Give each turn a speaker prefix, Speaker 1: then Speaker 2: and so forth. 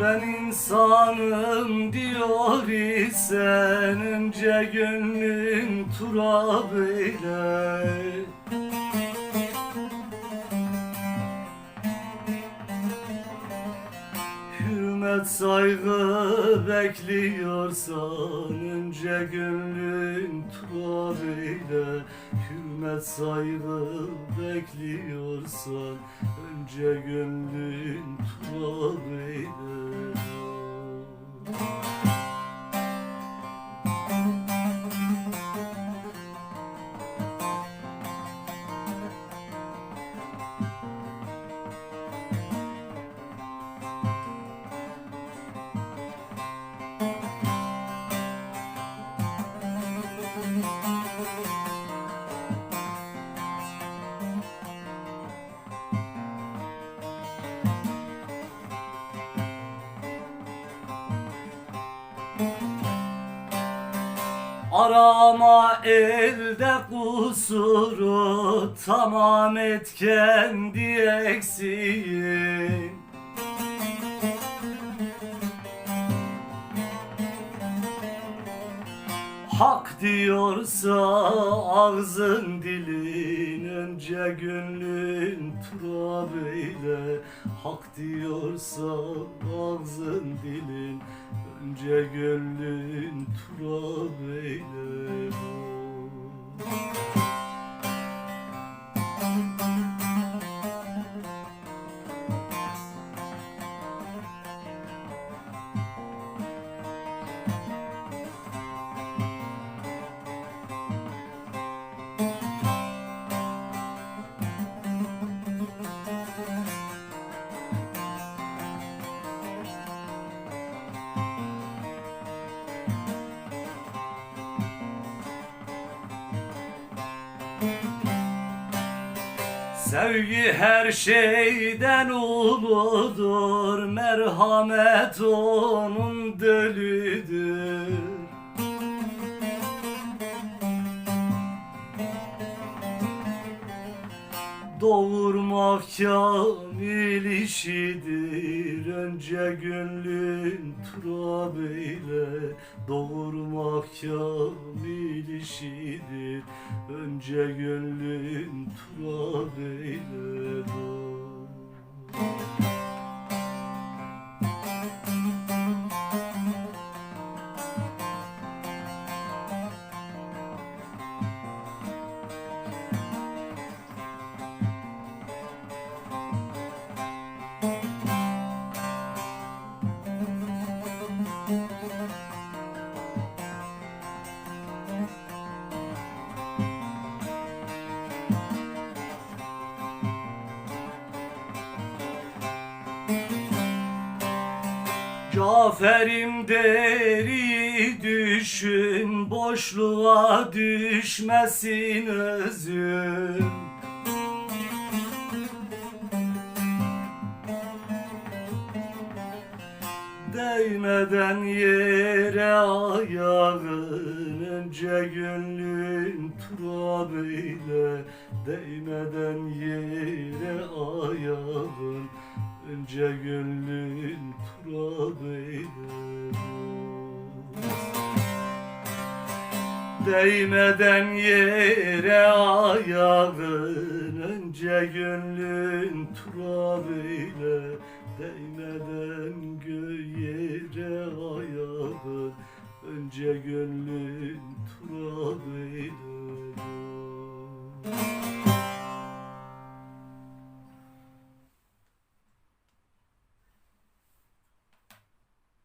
Speaker 1: Ben insanım diyor isen önce gönlüm turab Hürmet saygı bekliyorsan önce gönlün turab Hürmet saygı bekliyorsan önce gönlün turab Arama elde kusuru Tamam et kendi eksiğin Hak diyorsa ağzın dilin Önce gönlün turab eyle Hak diyorsa ağzın dilin Önce gönlün turab eyle Sevgi her şeyden uludur Merhamet onun dölüdür Doğurmak kamil işidir Önce gönlün turab eyle Doğurmak kamil işidir Önce gönlün turab eyle Caferim deri düşün Boşluğa düşmesin özüm. Değmeden yere ayağın Önce gönlün turab eyle Değmeden yere ayağın Önce gönlün eyle Değmeden yere ayağın Önce gönlün turab eyle Değmeden göğe yere ayağın Önce gönlün turab eyle